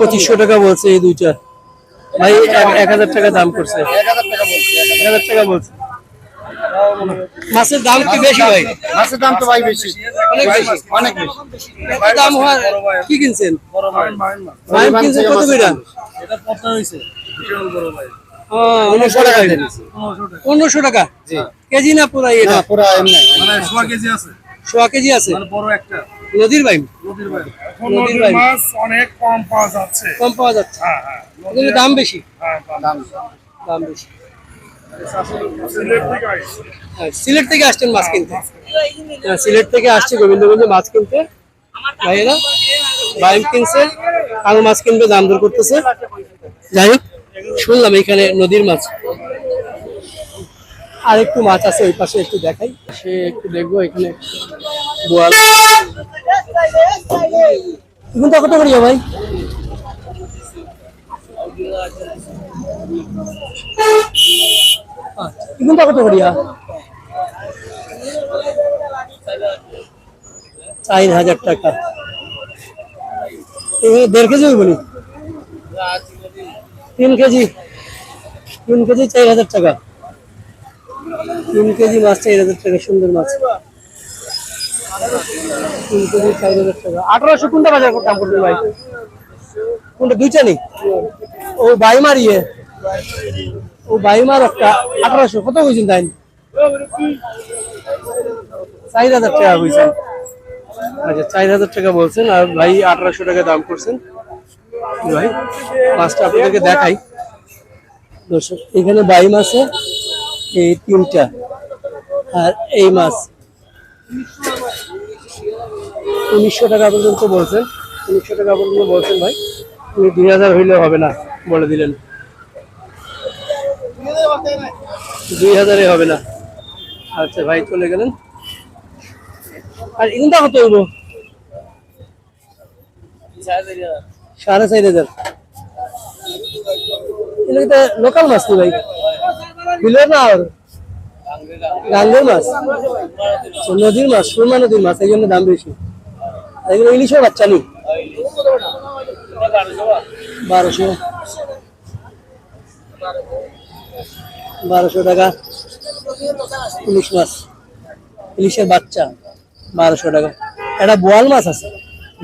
পঁচিশশো টাকা বলছে এই দুইটা। ভাই এক- হাজার টাকা দাম করছে। এক হাজার টাকা বলছি মাছের দাম কি বেশি ভাই? মাছের দাম তো ভাই বেশি। অনেক বেশি। অনেক বেশি। দাম হয় কি কিনছেন? ভাই। কিনছেন কত করে এটা বিশাল বড় ভাই। পনেরোশো টাকা পনেরোশো টাকা? কেজি না পুরা এটা পুরা এমনি। মানে সোয়া কেজি আছে। সোয়া কেজি আছে? মানে বড় একটা। নদীর বাইম? নদীর বাইরে এখন নদীর নদীর বাইরে। মাছ অনেক কম পাওয়া যাচ্ছে। কম পাওয়া যাচ্ছে। হ্যাঁ হ্যাঁ। দাম বেশি। হ্যাঁ দাম দাম বেশি। সিলেট থেকে হ্যাঁ, সিলেট থেকে আসছেন মাছ কিনতে। হ্যাঁ, সিলেট থেকে আসছে গোবিন্দগঞ্জে মাছ কিনতে। ভাইয়েরা বাইম কিনছে আরও মাছ কিনবে দাম দর করতেছে। যাই হোক শুনলাম এখানে নদীর মাছ। আর একটু মাছ আছে ওই পাশে একটু দেখাই। সে একটু দেখব এখানে বোয়াল। এগুলো কত করিয়া ভাই? এগুলো কত করিয়া? চার হাজার টাকা। দেড় কেজি নি? তিন কেজি তিন কেজি চার হাজার টাকা। তিন কেজি মাছ, চার হাজার টাকা, সুন্দর মাছ। তিন কেজি, চার হাজার টাকা। আঠারোশো কোনটা বাজার দাম করবেন ভাই। কোনটা, দুইটা নেই ও বাইমার ইয়ে। ও বাইমার একটা আঠারোশো। কত হয়েছেন তাই চার হাজার টাকা হয়েছেন আচ্ছা চার হাজার টাকা বলছেন, আর ভাই আঠারোশো টাকা দাম করছেন। ভাই? মাছটা আপনাদেরকে দেখাই। দর্শক, এখানে বাই মাছে এই তিনটা, আর এই মাছ। উনিশশো টাকা পর্যন্ত বলছেন। উনিশশো টাকা পর্যন্ত বলছেন ভাই। উনি দুই হাজার হইলে হবে না বলে দিলেন। দুই হাজারে হবে না। আচ্ছা ভাই, চলে গেলেন। আর ইনটা কত হইব? সাড়ে চার হাজার। এটা লোকাল মাছ নি ভাই? বিলের না আর? গাঙ্গের মাছ। নদীর মাছ, সুরমা নদীর মাছ, এই জন্য দাম বেশি। আর এগুলো ইলিশের বাচ্চা নি? বারোশো। বারোশো টাকা ইলিশ মাছ। ইলিশের বাচ্চা, বারোশো টাকা। একটা বোয়াল মাছ আছে।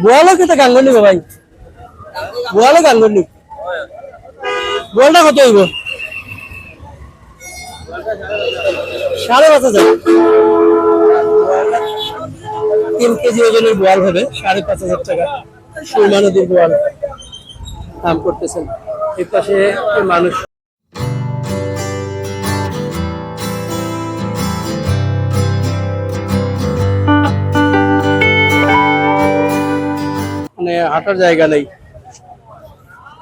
বোয়ালও কিন্তু গাঙ্গর নিবে ভাই? বোয়ালও গাঙ্গর নি বোয়ালটা কত হইব? সাড়ে পাঁচ হাজার। তিন কেজি ওজনের বোয়াল হবে, সাড়ে পাঁচ হাজার টাকা। সুরমা বোয়াল দাম করতেছেন। এর পাশে মানুষ। মানে হাঁটার জায়গা নেই।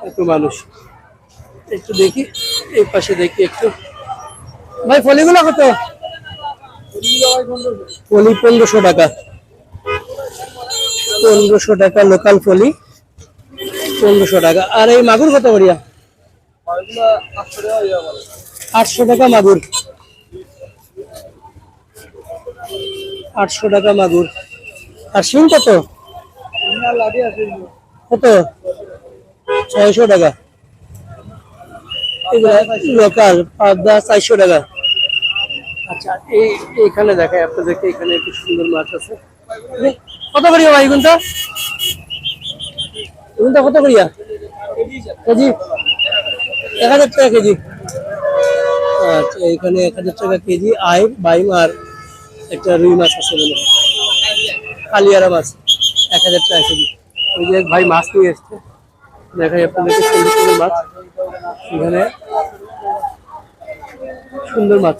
একটু মানুষ। একটু দেখি এই পাশে দেখি একটু। ভাই ফলিগুলো কত? ফলি পনেরোশো টাকা। পনেরোশো টাকা লোকাল ফলি পনেরোশো টাকা। আর এই মাগুর কত করিয়া আটশো টাকা মাগুর। আটশো টাকা মাগুর। আর শিম কত? কত? ছয়শো টাকা। লোকাল পাবদা চারশো টাকা। আচ্ছা এই এইখানে দেখায় আপনাদেরকে এখানে একটু সুন্দর মাছ আছে। কত করিয়া ভাই এগুনটা? এগুনটা কত করিয়া? কেজি? এক হাজার টাকা কেজি। আচ্ছা এখানে এক হাজার টাকা কেজি আয় বাইম আর একটা রুই মাছ আছে মনে হয়। কালিয়ারা মাছ এক হাজার টাকা কেজি। ওই যে ভাই মাছ নিয়ে এসছে। দেখাই আপনাদেরকে সুন্দর সুন্দর মাছ। এখানে সুন্দর মাছ।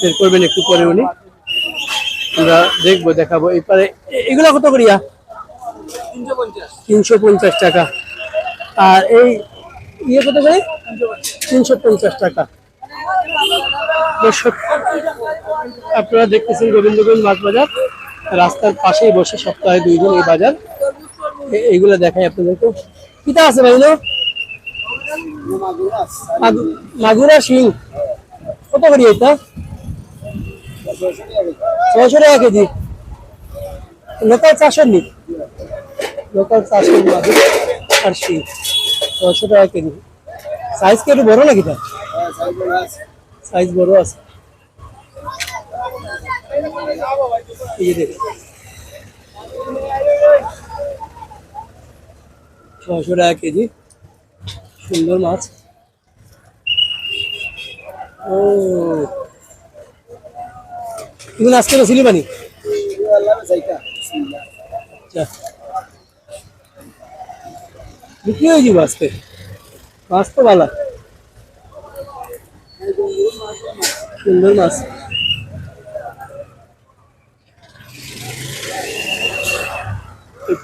বের করবেন একটু পরে উনি। আমরা দেখব, দেখাবো। এরপরে এগুলা কত করিয়া তিনশো পঞ্চাশ টাকা। আর এই ইয়ে কত করে? তিনশো পঞ্চাশ টাকা। আপনারা দেখতেছেন গোবিন্দগঞ্জ মাছ বাজার। রাস্তার পাশেই বসে সপ্তাহে দুইজন এই বাজার। এইগুলো দেখাই আপনাদেরকে। কিতা আছে মাগু- মাগুর শিং। কত করি এটা? ছয়শো টাকা কেজি। লোকাল চারশো নি লোকাল চারশো মাগুর আর শিং। ছয়শো টাকা কেজি। সাইজ কি একটু বড় নাকি তা সাইজ বড় আছে। এই। ছয়শো টাকা কেজি। সুন্দর মাছ। ও। এগুলো আজকে তো সিলিমানি। আচ্ছা। বিক্রি হয়ে যাব আজকে। মাছ তো ভালো। সুন্দর মাছ।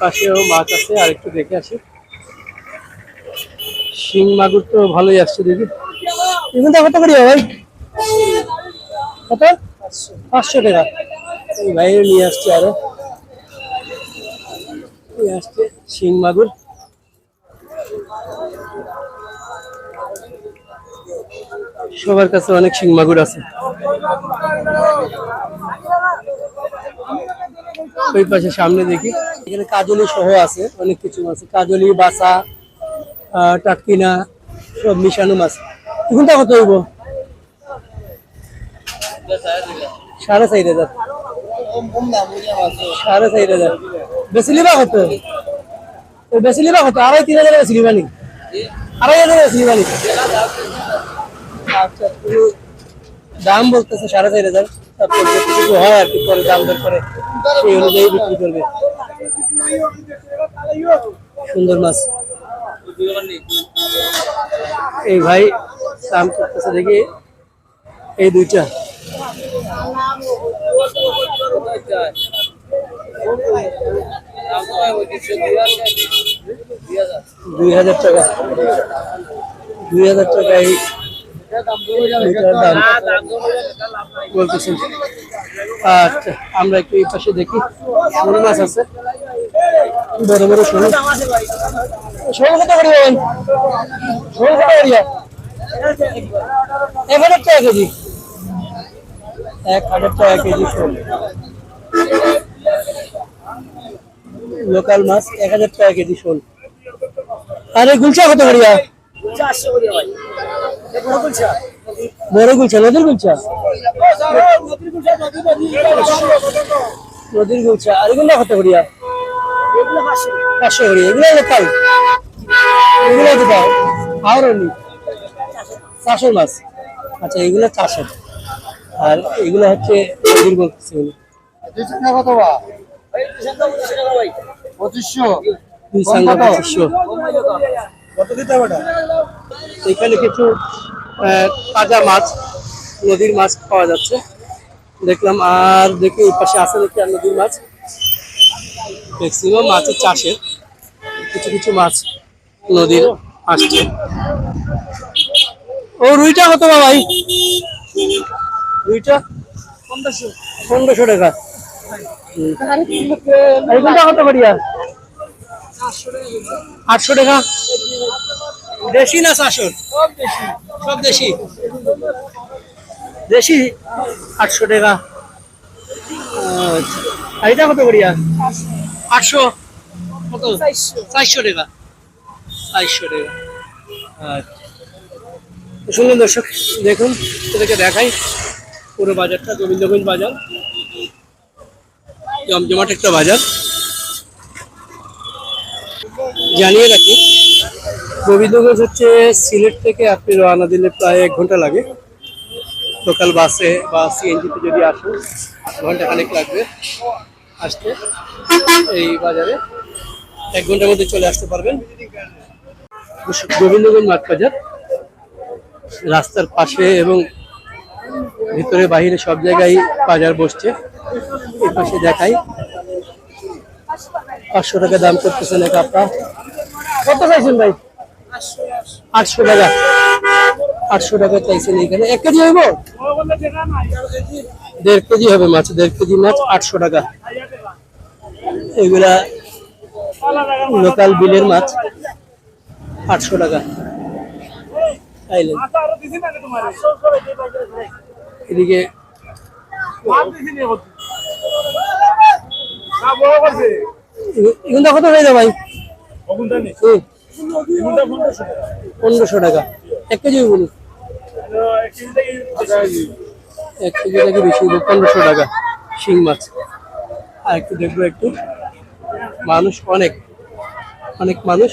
পাশেও মাছ আছে আর একটু দেখে আসি। শিং মাগুর তো ভালোই আসছে দেখি। এগুলো কত করি ভাই। কত? পাঁচশো টাকা। এই বাইরে নিয়ে আসছে আরও। নিয়ে আসছে শিং মাগুর। সবার কাছে অনেক শিং মাগুর আছে। ওই পাশে সামনে দেখি। এখানে কাজলি সহ আছে অনেক কিছু আছে। কাজলি বাসা টাটকিনা, সব মিশানো মাছ। কোনটা কত হইব? সাড়ে চার হাজার। সাড়ে চার হাজার। বেশি আচ্ছা দাম বলতেছে সাড়ে চার হাজার। তারপর হয় আর কি, পরে দাম দর করে সেই অনুযায়ী বিক্রি করবে। সুন্দর মাছ। এই ভাই দাম করতেছে দেখি। এই দুইটা। দুই হাজার টাকা। দুই হাজার টাকা এই বলতেছেন আচ্ছা আমরা একটু এই পাশে দেখি। শোল মাছ আছে। বড় বড় শোল শোল কত করি ভাই? কত করি এক হাজার টাকা কেজি। এক হাজার টাকা কেজি শোল লোকাল মাছ এক হাজার টাকা কেজি শোল আর গুলচা কত করিয়া বড় গুলচা নদীর গুলচা নদীর গুলচা আর এগুলো কত করিয়া পাঁচশো। করিয়া এগুলো লোকাল। এগুলো তো দাও আর নি চাষের মাছ। আচ্ছা এগুলো চাষের। আর এগুলো হচ্ছে নদীর বলতেছে এগুলো। কত বা পঁচিশশো। দুই সাঙ্গা পঁচিশশো। কত দিতে হবে এখানে কিছু তাজা মাছ নদীর মাছ পাওয়া যাচ্ছে। দেখলাম আর দেখি ওই পাশে আছে দেখি আর নদীর মাছ। ম্যাক্সিমাম মাছের চাষের। কিছু কিছু মাছ। নদীর আসছে ও রুইটা কত বা ভাই? রুইটা? পনেরোশো টাকা। কত করিয়া? আটশো টাকা। দেশি না সব দেশি। দেশি? আটশো টাকা। আচ্ছা। কত করিয়া? আটশো। কত? চারশো টাকা। চারশো টাকা আচ্ছা শুনুন দর্শক, দেখুন, সেটাকে দেখাই। পুরো বাজারটা, গোবিন্দগঞ্জ বাজার। জমজমাট একটা বাজার। জানিয়ে রাখি, গোবিন্দগঞ্জ হচ্ছে সিলেট থেকে আপনি রওনা দিলে প্রায় এক ঘণ্টা লাগে। লোকাল বাসে বা সিএনজিতে যদি আসেন, ঘণ্টা খানেক লাগবে আসতে এই বাজারে। এক ঘণ্টার মধ্যে চলে আসতে পারবেন। গোবিন্দগঞ্জ মাঠ বাজার রাস্তার পাশে এবং ভিতরে বাইরে সব জায়গায় বাজার বসছে। এই পাশে দেখাই। পাঁচশো টাকা দাম করতেছেন এক আপনা কত চাইছেন ভাই? আটশো টাকা। আটশো টাকা চাইছেন এখানে এক কেজি হইব? দেড় কেজি হবে মাছ দেড় কেজি মাছ আটশো টাকা। এগুলা লোকাল বিলের মাছ। আটশো টাকা। এদিকে নি কত হয়ে যাবে ভাই? পনেরোশো টাকা। এক কেজি বলুন। এক কেজি থেকে বেশি। পনেরোশো টাকা। শিং মাছ। আর একটু দেখব একটু। মানুষ অনেক। অনেক মানুষ।